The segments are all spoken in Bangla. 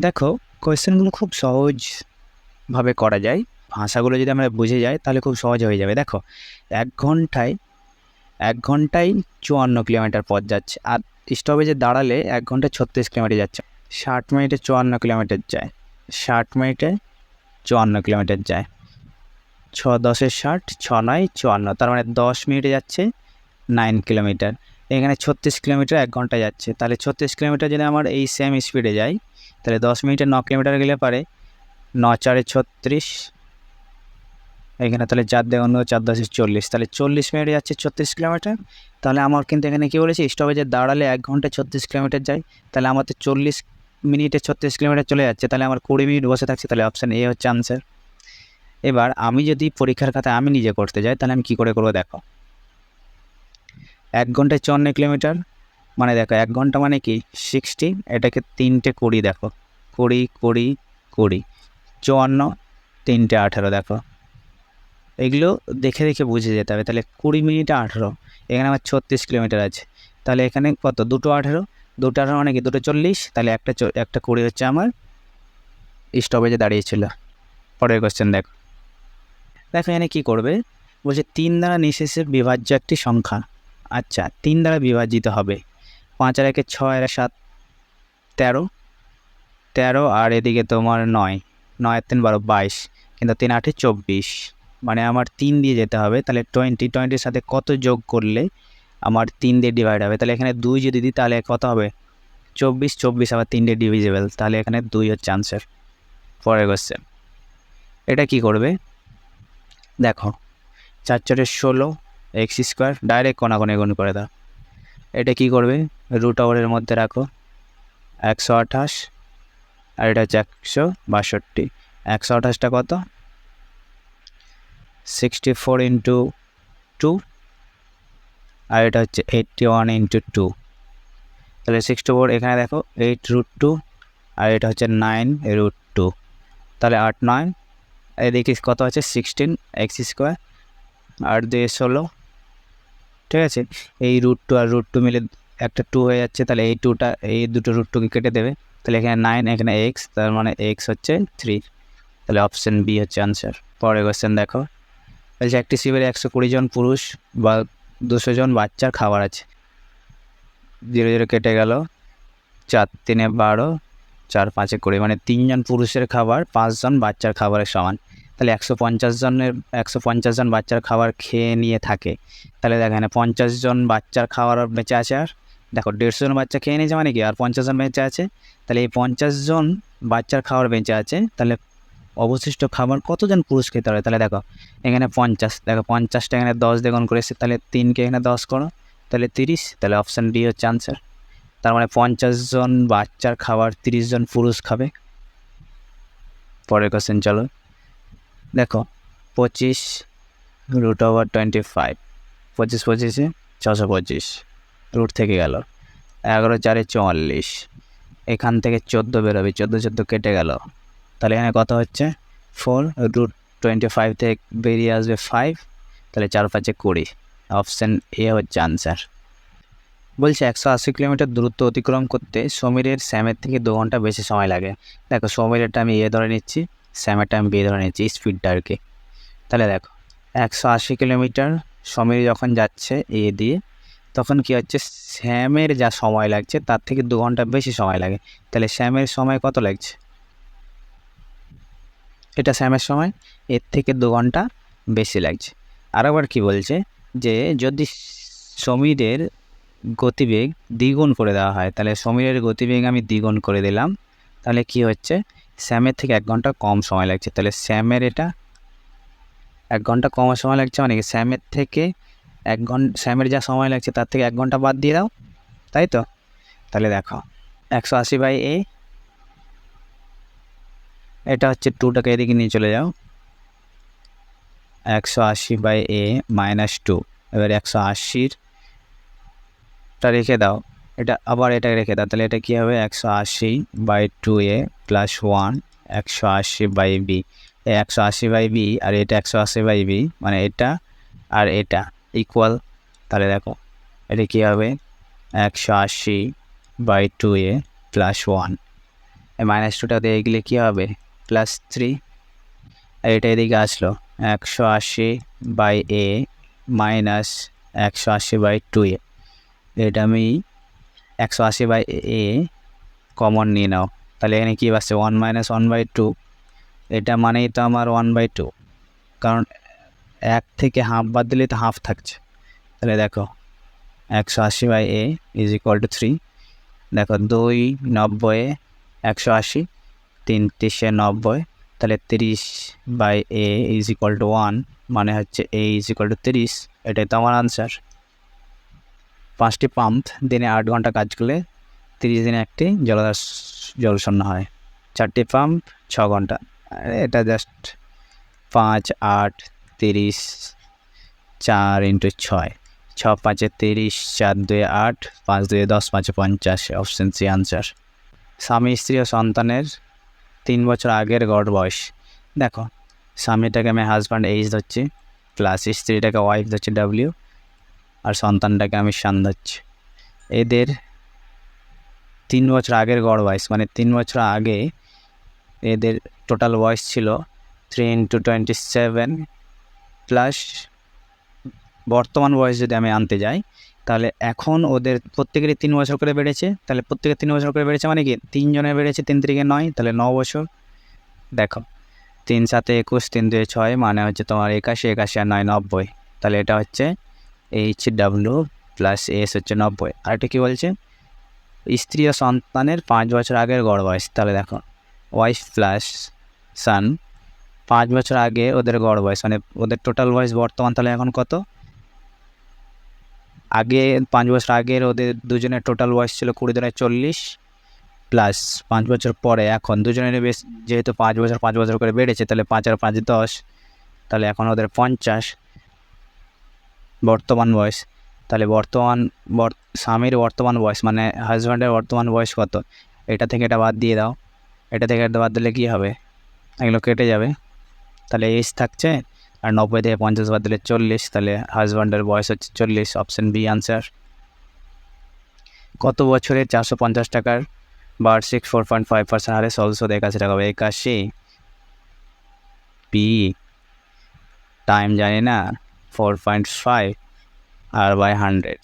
দেখো কোয়েশ্চেনগুলো খুব সহজভাবে করা যায়। ভাষাগুলো যদি আমরা বুঝে যাই, তাহলে খুব সহজ হয়ে যাবে। দেখো, এক ঘন্টায় এক ঘন্টায় চুয়ান্ন কিলোমিটার পথ যাচ্ছে। আর স্টপেজে দাঁড়ালে এক ঘন্টায় ছত্রিশ কিলোমিটার যাচ্ছে। ষাট মিনিটে চুয়ান্ন কিলোমিটার যায়। ষাট মিনিটে চুয়ান্ন কিলোমিটার যায়। ছ দশে ষাট, ছ নয়, চুয়ান্ন। তার মানে দশ মিনিটে যাচ্ছে নাইন কিলোমিটার এখানে ছত্রিশ কিলোমিটার এক ঘণ্টা যাচ্ছে। তাহলে ছত্রিশ কিলোমিটার যদি আমার এই সেম স্পিডে যাই তাহলে দশ মিনিটে ন কিলোমিটার গেলে পারে। ন চারে ছত্রিশ। এখানে তাহলে চার দিয়ে অন্য চার দশে চল্লিশ। তাহলে চল্লিশ মিনিটে যাচ্ছে ছত্রিশ কিলোমিটার। তাহলে আমার কিন্তু এখানে কী বলেছে? স্টপেজে দাঁড়ালে এক ঘন্টায় ছত্রিশ কিলোমিটার যায়। তাহলে আমার তো চল্লিশ মিনিটে ছত্রিশ কিলোমিটার চলে যাচ্ছে। তাহলে আমার কুড়ি মিনিট বসে থাকছে। তাহলে অপশান এ হচ্ছে আনসার এবার আমি যদি পরীক্ষার খাতায় আমি নিজে করতে যাই, তাহলে আমি কী করে করব দেখো? এক ঘন্টায় চুয়ান্ন কিলোমিটার। মানে দেখো, এক ঘণ্টা মানে কি? সিক্সটি এটাকে তিনটে কুড়ি দেখো। কুড়ি কুড়ি কুড়ি। চুয়ান্ন, তিনটে আঠেরো দেখো। এগুলো দেখে দেখে বুঝে যেতে হবে। তাহলে কুড়ি মিনিটে আঠেরো, এখানে আমার ছত্রিশ কিলোমিটার আছে। তাহলে এখানে কত? দুটো আঠেরো। দুটো আঠেরো মানে কি? দুটো চল্লিশ। তাহলে একটা একটা কুড়ি হচ্ছে আমার স্টপেজে দাঁড়িয়েছিল। পরের কোশ্চেন দেখো। দেখো এখানে কী করবে? বলছে, তিন দ্বারা নিঃশেষের বিভাজ্য একটি সংখ্যা। আচ্ছা তিন দ্বারা বিভাজিত হবে। পাঁচ আর একে ছয় আর সাত তেরো। তেরো আর এদিকে তোমার নয়। নয় তিন বারো বাইশ। কিন্তু তিন আটে চব্বিশ। মানে আমার তিন দিয়ে যেতে হবে। তাহলে টোয়েন্টি টোয়েন্টির সাথে কত যোগ করলে আমার তিন দিয়ে ডিভাইড হবে? তাহলে এখানে দুই যদি দিই, তাহলে কত হবে? চব্বিশ চব্বিশ আবার তিন দিয়ে ডিভিজিবল তাহলে এখানে দুই হচ্ছে আনসার পরের কোশ্চেন এটা কি করবে? দেখো, চার চারের ষোলো এক্স স্কোয়ার ডাইরেক্ট কোনাকোনি গুণ করে দাও। এটা কি করবে? রুট আওয়ারের মধ্যে রাখো। একশো আঠাশ। আর এটা হচ্ছে একশো বাষট্টি। একশো আঠাশটা কত? সিক্সটি ফোর ইন্টু টু আর এটা হচ্ছে এইটটি ওয়ান ইন্টু টু তাহলে সিক্সটি ফোর এখানে দেখো এইট রুট টু আর এটা হচ্ছে নাইন রুট টু তাহলে আট, নয়। এদিকে কত আছে? সিক্সটিন এক্স স্কোয়ার আর দিয়ে ষোলো। ঠিক আছে? এই রুট টু আর রুট টু মিলে একটা টু হয়ে যাচ্ছে, তাহলে এই টুটা এই দুটো রুট টুকে কেটে দেবে। তাহলে এখানে নাইন এখানে এক্স তার মানে এক্স হচ্ছে থ্রি তাহলে অপশান বি হচ্ছে আনসার পরের কোয়েশ্চেন দেখো। বলছে একটি শিবিরে একশো কুড়ি জন পুরুষ বা দুশো জন বাচ্চার খাবার আছে। জিরো জিরো কেটে গেল। চার, তিনে বারো, চার, পাঁচে কুড়ি। মানে তিনজন পুরুষের খাবার, পাঁচজন বাচ্চার খাবারের সমান। তাহলে একশো পঞ্চাশ জনের, একশো পঞ্চাশ জন বাচ্চার খাবার খেয়ে নিয়ে থাকে। তাহলে দেখো এখানে পঞ্চাশ জন বাচ্চার খাবার বেঁচে আছে আর। দেখো, দেড়শো জন বাচ্চা খেয়ে নিয়েছে মানে কি? আর পঞ্চাশ জন বেঁচে আছে। তাহলে এই পঞ্চাশ জন বাচ্চার খাবার বেঁচে আছে। তাহলে অবশিষ্ট খাবার কতজন পুরুষ খেতে হবে তাহলে দেখো, এখানে পঞ্চাশ। দেখো, পঞ্চাশটা এখানে দশ দেখুন করেছে। তাহলে তিনকে এখানে দশ করো। তাহলে তিরিশ। তাহলে অপশান ডি হচ্ছে আনসার। তার মানে পঞ্চাশ জন বাচ্চার খাবার তিরিশ জন পুরুষ খাবে। পরের কোশ্চেন চলো। দেখো, পঁচিশ রুট ওভার টোয়েন্টি ফাইভ পঁচিশ পঁচিশে ছশো পঁচিশ রুট থেকে গেল। এগারো চারে চুয়াল্লিশ। এখান থেকে চোদ্দ বেরোবে, চোদ্দ চোদ্দ কেটে গেল। তাহলে এখানে কত হচ্ছে? ফোর রুট টোয়েন্টি ফাইভ থেকে বেরিয়ে আসবে ফাইভ তাহলে চার পাঁচে কুড়ি। অপশান এ হচ্ছে আনসার বলছে একশো আশি কিলোমিটার দূরত্ব অতিক্রম করতে সমীরের স্যামের থেকে দু ঘণ্টা বেশি সময় লাগে। দেখো সমীরেরটা আমি এ ধরে নিচ্ছি। স্যামেরটা আমি বি ধরে নিচ্ছি স্পিডটা আর কি। তাহলে দেখো, একশো আশি কিলোমিটার সমীর যখন যাচ্ছে এ দিয়ে, তখন কি হচ্ছে? শ্যামের যা সময় লাগছে, তার থেকে দু ঘণ্টা বেশি সময় লাগে। তাহলে শ্যামের সময় কত লাগছে? এটা শ্যামের সময়, এর থেকে দু ঘণ্টা বেশি লাগছে। আর আবার কী বলছে? যে যদি সমীরের গতিবেগ দ্বিগুণ করে দেওয়া হয়, তাহলে সমীরের গতিবেগ আমি দ্বিগুণ করে দিলাম, তাহলে কি হচ্ছে? শ্যামের থেকে এক ঘণ্টা কম সময় লাগছে। তাহলে শ্যামের এটা এক ঘণ্টা কম সময় লাগছে মানে কি? শ্যামের থেকে এক ঘণ্টা শ্যামের যা সময় লাগছে তার থেকে এক ঘণ্টা বাদ দিয়ে দাও, তাই তো? তাহলে দেখো, একশো আশি বাই এ, এটা হচ্ছে টুটাকে এদিকে নিয়ে চলে যাও। একশো আশি বাই এ মাইনাস টু, এবার একশো আশির টা রেখে দাও। এটা আবার এটা রেখে দাও, তাহলে এটা কী হবে? একশো আশি by two A plus one একশো আশি বাই বি। একশো আশি বাই বি আর এটা একশো আশি বাই বি মানে এটা আর এটা ইকুয়াল তাহলে দেখো, এটা কী হবে? একশো আশি by two A plus one minus টুটা দিয়ে গেলে কী হবে? প্লাস থ্রি আর এটা এদিকে আসলো, একশো আশি বাই এ মাইনাস একশো আশি বাই টু এ। এটা আমি একশো আশি বাই এ কমন নিয়ে নাও। তাহলে এখানে কী পাচ্ছে one minus one by two এটা মানেই তো আমার ওয়ান বাই টু কারণ এক থেকে হাফ বাদ দিলে তো হাফ থাকছে। তাহলে দেখো, একশো আশি by A is equal to three দেখো, দুই নব্বই, একশো আশি, তিন তিরিশে নব্বই। তাহলে তিরিশ by A is equal to one মানে হচ্ছে এ ইজ ইকুয়াল টু তিরিশ। এটাই তো আমার আনসার পাঁচটি পাম্প দিনে আট ঘণ্টা কাজ করলে তিরিশ দিনে একটি জলদার জলশূন্য হয়। চারটি পাম্প ছ ঘণ্টা। এটা জাস্ট পাঁচ, আট, তিরিশ, চার ইন্টু ছয়। ছ, পাঁচে তিরিশ, চার, দুয়ে আট, পাঁচ, দুয়ে দশ, পাঁচে পঞ্চাশ। অপশন সি আনসার স্বামী, স্ত্রী ও সন্তানের তিন বছর আগের গড় বয়স। দেখো, স্বামীটাকে আমি হাজব্যান্ড এইচ ধরছি প্লাস স্ত্রীটাকে ওয়াইফ ধরছি ডাব্লিউ আর সন্তানটাকে আমি শান এদের তিন বছর আগের গড় বয়স মানে তিন বছর আগে এদের টোটাল বয়স ছিল three into twenty seven plus বর্তমান বয়স যদি আমি আনতে যাই, তাহলে এখন ওদের প্রত্যেকেরই তিন বছর করে বেড়েছে। তাহলে প্রত্যেকের তিন বছর করে বেড়েছে মানে কি? তিনজনের বেড়েছে, তিন তিরিকে নয়, তাহলে ন বছর। দেখো, তিন সাতে একুশ, তিন দুয়ে ছয় মানে হচ্ছে তোমার একাশি একাশি আর নয় নব্বই। তাহলে এটা হচ্ছে এইচ ডাব্লু প্লাস এস হচ্ছে নব্বই। আর এটা কী বলছে? স্ত্রী ও সন্তানের পাঁচ বছর আগের গড় বয়স। তাহলে দেখো ওয়াইফ প্লাস সান পাঁচ বছর আগে ওদের গড় বয়স মানে ওদের টোটাল বয়স বর্তমান তাহলে এখন কত? আগে পাঁচ বছর আগের ওদের দুজনের টোটাল বয়স ছিল কুড়ি দিনের চল্লিশ প্লাস পাঁচ বছর পরে এখন দুজনের বেশ, যেহেতু পাঁচ বছর পাঁচ বছর করে বেড়েছে, তাহলে পাঁচ আর পাঁচ দশ, তাহলে এখন ওদের পঞ্চাশ। বর্তমান বয়স। তাহলে বর্তমান বর, স্বামীর বর্তমান বয়স মানে হাজব্যান্ডের বর্তমান বয়স কত? এটা থেকে এটা বাদ দিয়ে দাও। এটা থেকে এটা বাদ দিলে কী হবে? এগুলো কেটে যাবে। তাহলে এজ থাকছে আর নব্বই থেকে পঞ্চাশ বাদ দিলে চল্লিশ, তাহলে হাজব্যান্ডের বয়স হচ্ছে চল্লিশ অপশান বি আনসার কত বছরে চারশো পঞ্চাশ টাকার বার্ষিক ফোর পয়েন্ট ফাইভ পার্সেন্ট হারে সলসো একাশি টাকা হবে? একাশি। পি টাইম জানি না। Four point five R by hundred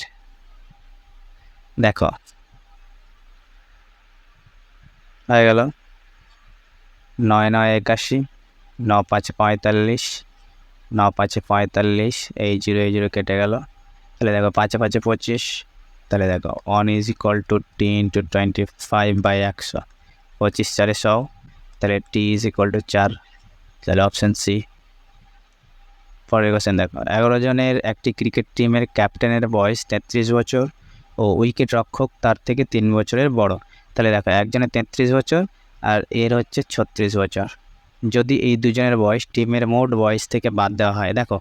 দেখো। হয়ে গেল। নয় নয় একাশি ন পাঁচে পঁয়তাল্লিশ ন পাঁচে পঁয়তাল্লিশ, এই জিরো এই জিরো কেটে গেল। তাহলে দেখো, পাঁচে পাঁচে পঁচিশ, তাহলে দেখো one is equal to T into twenty five by একশো। পঁচিশ চারে শো তাহলে টি ইজ ইকুয়াল টু চার। তাহলে অপশান সি পরের কোশ্চেন দেখো। এগারো জনের একটি ক্রিকেট টিমের ক্যাপ্টেনের বয়স তেত্রিশ বছর ও উইকেট রক্ষক তার থেকে তিন বছরের বড়। তাহলে দেখো, একজনের তেত্রিশ বছর আর এর হচ্ছে ছত্রিশ বছর। যদি এই দুজনের বয়স টিমের মোট বয়স থেকে বাদ দেওয়া হয়, দেখো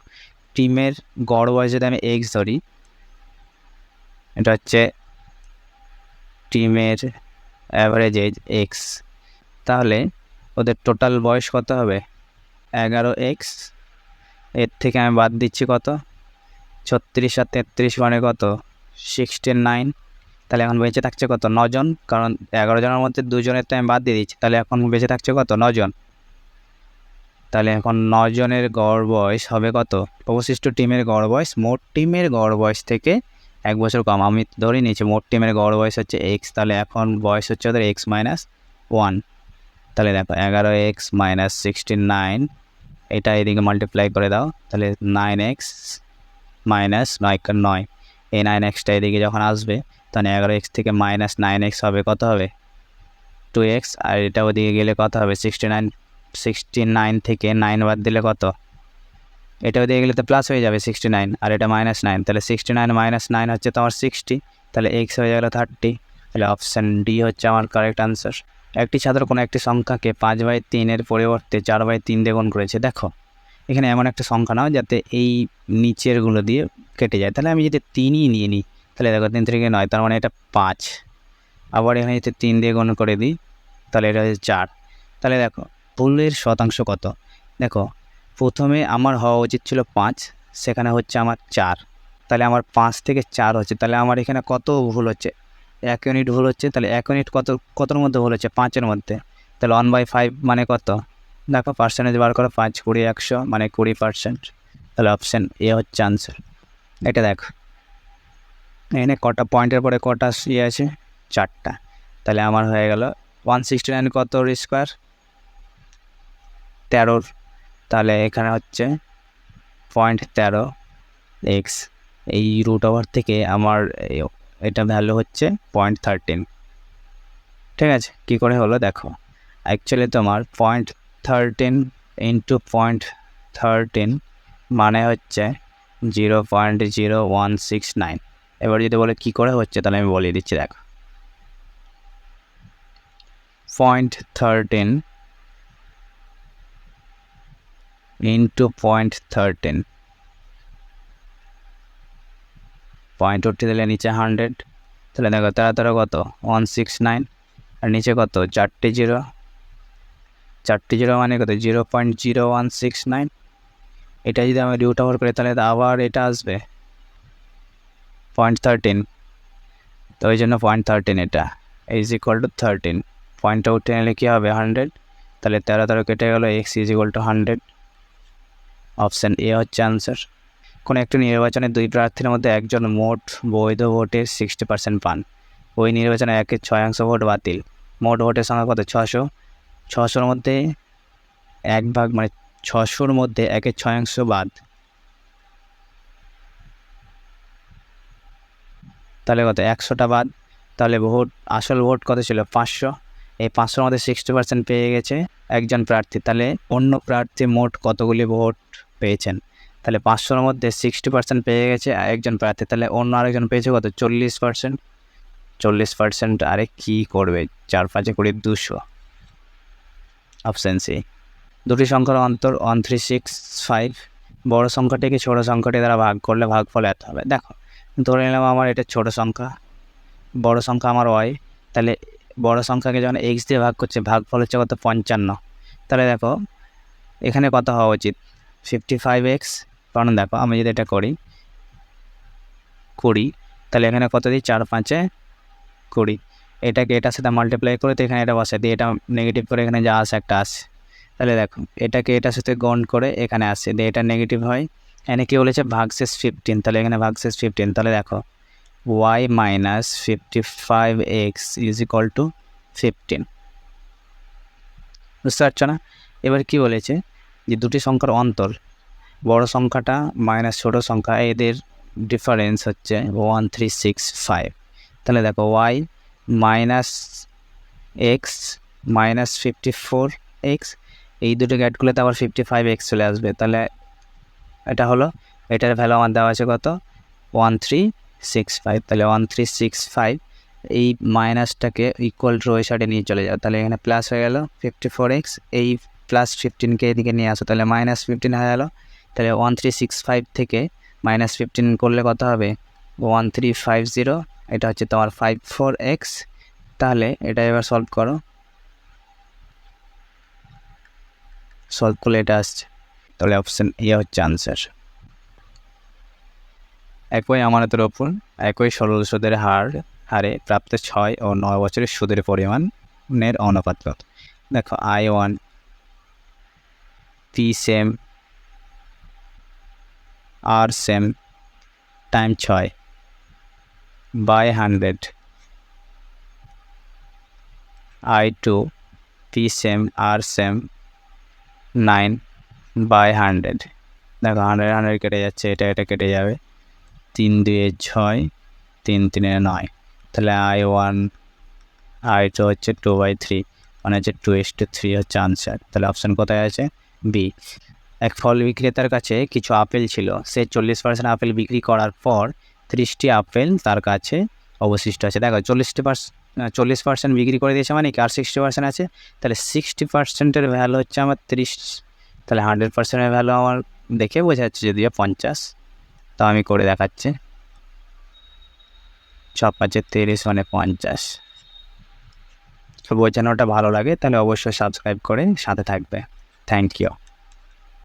টিমের গড় বয়স যদি আমি এক্স ধরি, এটা হচ্ছে টিমের অ্যাভারেজ এজ এক্স তাহলে ওদের টোটাল বয়স কত হবে? এগারো এক্স এর থেকে আমি বাদ দিচ্ছি কত? ছত্রিশ আর তেত্রিশ মানে কত? সিক্সটিন নাইন তাহলে এখন বেঁচে থাকছে কত? নজন। কারণ এগারো জনের মধ্যে দুজনের তো আমি বাদ দিয়ে দিচ্ছি। তাহলে এখন বেঁচে থাকছে কত? নজন। তাহলে এখন নজনের গড় বয়স হবে কত? অবশিষ্ট টিমের গড় বয়স, মোট টিমের গড় বয়স থেকে এক বছর কম। আমি ধরে নিয়েছি, মোট টিমের গড় বয়স হচ্ছে এক্স তাহলে এখন বয়স হচ্ছে ওদের এক্স মাইনাস ওয়ান তাহলে দেখো, এগারো এক্স মাইনাস সিক্সটি নাইন এটা এদিকে মাল্টিপ্লাই করে দাও। তাহলে নাইন এক্স মাইনাস নয় নয় এই নাইন এক্সটা এদিকে যখন আসবে তখন এগারো এক্স থেকে মাইনাস নাইন এক্স হবে, কত হবে? টু এক্স আর এটা ওদিকে গেলে কত হবে? সিক্সটি নাইন সিক্সটি নাইন থেকে নাইন বাদ দিলে কত? এটা ওদিকে গেলে তো প্লাস হয়ে যাবে সিক্সটি নাইন আর এটা মাইনাস নাইন তাহলে সিক্সটি নাইন মাইনাস নাইন হচ্ছে তোমার সিক্সটি তাহলে এক্স হয়ে গেলো থার্টি তাহলে অপশান ডি হচ্ছে আমার কারেক্ট আনসার একটি ছাত্র কোনো একটি সংখ্যাকে পাঁচ বাই তিনের পরিবর্তে চার বাই তিন দিয়ে গুণ করেছে, দেখো। এখানে এমন একটা সংখ্যা নাও যাতে এই নিচেরগুলো দিয়ে কেটে যায়। তাহলে আমি যদি তিনই নিয়ে নিই, তাহলে দেখো তিন থেকে নয়, তার মানে এটা পাঁচ। আবার এখানে যদি তিন দিয়ে গুণ করে দিই, তাহলে এটা হচ্ছে চার। তাহলে দেখো, ভুলের শতাংশ কত? দেখো, প্রথমে আমার হওয়া উচিত ছিল পাঁচ, সেখানে হচ্ছে আমার চার। তাহলে আমার পাঁচ থেকে চার হচ্ছে, তাহলে আমার এখানে কত ভুল হচ্ছে? এক ইউনিট ভুল হচ্ছে, তাহলে এক ইউনিট কত, কতর মধ্যে ভুল হচ্ছে? পাঁচের মধ্যে। তাহলে ওয়ান বাই ফাইভ মানে কত? দেখো পার্সেন্টেজ বার করো, পাঁচ, কুড়ি, একশো মানে কুড়ি পার্সেন্ট তাহলে অপশান এ হচ্ছে আনসার এটা দেখো। এখানে কটা পয়েন্টের পরে কটা ইয়ে আছে? চারটা। তাহলে আমার হয়ে গেল ওয়ান সিক্সটি নাইন কত স্কোয়ার তেরোর তাহলে এখানে হচ্ছে পয়েন্ট তেরো এক্স এই রুট ওভার থেকে আমার এটা ভ্যালু হচ্ছে পয়েন্ট থার্টিন ঠিক আছে, কী করে হলো দেখো। অ্যাকচুয়ালি তোমার point thirteen into point thirteen মানে হচ্ছে zero point zero one six nine এবার যদি বলে কী করে হচ্ছে, তাহলে আমি বলে দিচ্ছি দেখো। Point thirteen into point thirteen point উঠতে দিলে নিচে হান্ড্রেড। তাহলে দেখো তেরো কত? One six nine. আর নিচে কত? চারটে জিরো। চারটে জিরো মানে কত? Zero point zero one six nine. এটা যদি আমি রুট ওভার করি, তাহলে আবার এটা আসবে পয়েন্ট থার্টিন তো ওই জন্য পয়েন্ট থার্টিন এটা। ইজ ইকুয়াল টু থার্টিন পয়েন্টটা উঠে নিলে কী হবে? হান্ড্রেড। তাহলে তেরো তেরো কেটে গেলো x is equal to hundred. Option A হচ্ছে আনসার কোনো একটি নির্বাচনে দুই প্রার্থীর মধ্যে একজন মোট বৈধ ভোটের সিক্সটি পার্সেন্ট পান। ওই নির্বাচনে একের ছয়াংশ ভোট বাতিল। মোট ভোটের সংখ্যা কত? ছশো ছশোর মধ্যে এক ভাগ মানে ছশোর মধ্যে একের ছয়াংশ বাদ। তাহলে কত? একশোটা বাদ। তাহলে ভোট, আসল ভোট কত ছিল? পাঁচশো। এই পাঁচশোর মধ্যে সিক্সটি পার্সেন্ট পেয়ে গেছে একজন প্রার্থী। তাহলে অন্য প্রার্থী মোট কতগুলি ভোট পেয়েছেন? তাহলে পাঁচশোর মধ্যে সিক্সটি পার্সেন্ট পেয়ে গেছে একজন প্রার্থী, তাহলে অন্য আরেকজন পেয়েছে কত? চল্লিশ পার্সেন্ট চল্লিশ পার্সেন্ট আরে কী করবে? চার পাঁচে কুড়ি দুশো। অপশান সি দুটি সংখ্যার অন্তর ওয়ান থ্রি সিক্স ফাইভ বড়ো সংখ্যাটিকে ছোটো সংখ্যাটি? দ্বারা ভাগ করলে ভাগফল এত হবে। দেখো, ধরে নিলাম আমার এটা ছোটো সংখ্যা। বড় সংখ্যা আমার ওয়াই তাহলে বড় সংখ্যাকে যখন এক্স দিয়ে ভাগ করছে, ভাগফল হচ্ছে কত? পঞ্চান্ন। তাহলে দেখো, এখানে কত হওয়া উচিত? ফিফটি ফাইভ এক্স কারণ দেখো, আমি যদি এটা করি, কুড়ি, তাহলে এখানে কত দিই? চার পাঁচে কুড়ি। এটাকে, এটার সাথে মাল্টিপ্লাই করে তো এখানে এটা বসে দিয়ে এটা নেগেটিভ করে এখানে যা আসে একটা আসে তাহলে দেখো, এটাকে এটার সাথে গন্ড করে এখানে আসে দিয়ে এটা নেগেটিভ হয়। এখানে কী বলেছে? ভাগশেষ ফিফটিন তাহলে এখানে ভাগশেষ ফিফটিন তাহলে দেখো y minus fifty five x is equal to fifteen বুঝতে পারছ না? এবার কি বলেছে? যে দুটি সংখ্যার অন্তর বড় সংখ্যাটা মাইনাস ছোটো সংখ্যা, এদের ডিফারেন্স হচ্ছে ওয়ান থ্রি সিক্স ফাইভ তাহলে দেখো y minus x minus fifty four x এই দুটো গ্যাট করলে তো আবার ফিফটি ফাইভ এক্স চলে আসবে। তাহলে এটা হলো, এটার ভ্যালু আমার দেওয়া আছে কত? ওয়ান থ্রি সিক্স ফাইভ তাহলে ওয়ান থ্রি সিক্স ফাইভ এই মাইনাসটাকে ইকুয়াল টু ওই সাইডে নিয়ে চলে যাও। তাহলে এখানে প্লাস হয়ে গেল ফিফটি ফোর এক্স এই প্লাস ফিফটিনকে এদিকে নিয়ে আসো। তাহলে মাইনাস ফিফটিন হয়ে গেল তাহলে ওয়ান থ্রি সিক্স ফাইভ থেকে মাইনাস ফিফটিন করলে কত হবে? ওয়ান থ্রি ফাইভ জিরো এটা হচ্ছে তোমার ফাইভ ফোর এক্স তাহলে এটা এবার সলভ করো। সলভ করলে এটা আসছে। তাহলে অপশান এ হচ্ছে আনসার একই আমানতের ওপর একই সরল সুদের হার, হারে প্রাপ্ত ছয় ও নয় বছরের সুদের পরিমাণের অনুপাত দেখো I one P same R same time ছয়। By hundred. I two P same, R same, nine, by hundred. দেখো হান্ড্রেড হান্ড্রেড কেটে যাচ্ছে, এটা এটা কেটে যাবে। তিন দুয়ে ছয়, তিন তিনে নয়। তাহলে আই ওয়ান, আই টু হচ্ছে টু বাই থ্রি মানে হচ্ছে টু এস টু থ্রি হচ্ছে আনসার। তাহলে অপশান কোথায় আছে? বি। এক ফল বিক্রেতার কাছে কিছু আপেল ছিল। সে চল্লিশ পার্সেন্ট আপেল বিক্রি করার পর ত্রিশটি আপেল তার কাছে অবশিষ্ট আছে। দেখো চল্লিশটি পার্সেন্ট চল্লিশ পার্সেন্ট বিক্রি করে দিয়েছে মানে কি? আর সিক্সটি পার্সেন্ট আছে। তাহলে সিক্সটি পার্সেন্টের ভ্যালু হচ্ছে আমার তিরিশ। তাহলে হান্ড্রেড পার্সেন্টের ভ্যালু আমার দেখে বোঝা যাচ্ছে যদিও পঞ্চাশ। তো আমি করে দেখাচ্ছি। ছ পাঁচে তিরিশ মানে পঞ্চাশ। তো বোঝানোটা ভালো লাগে, তাহলে অবশ্যই সাবস্ক্রাইব করে সাথে থাকবে। Thank you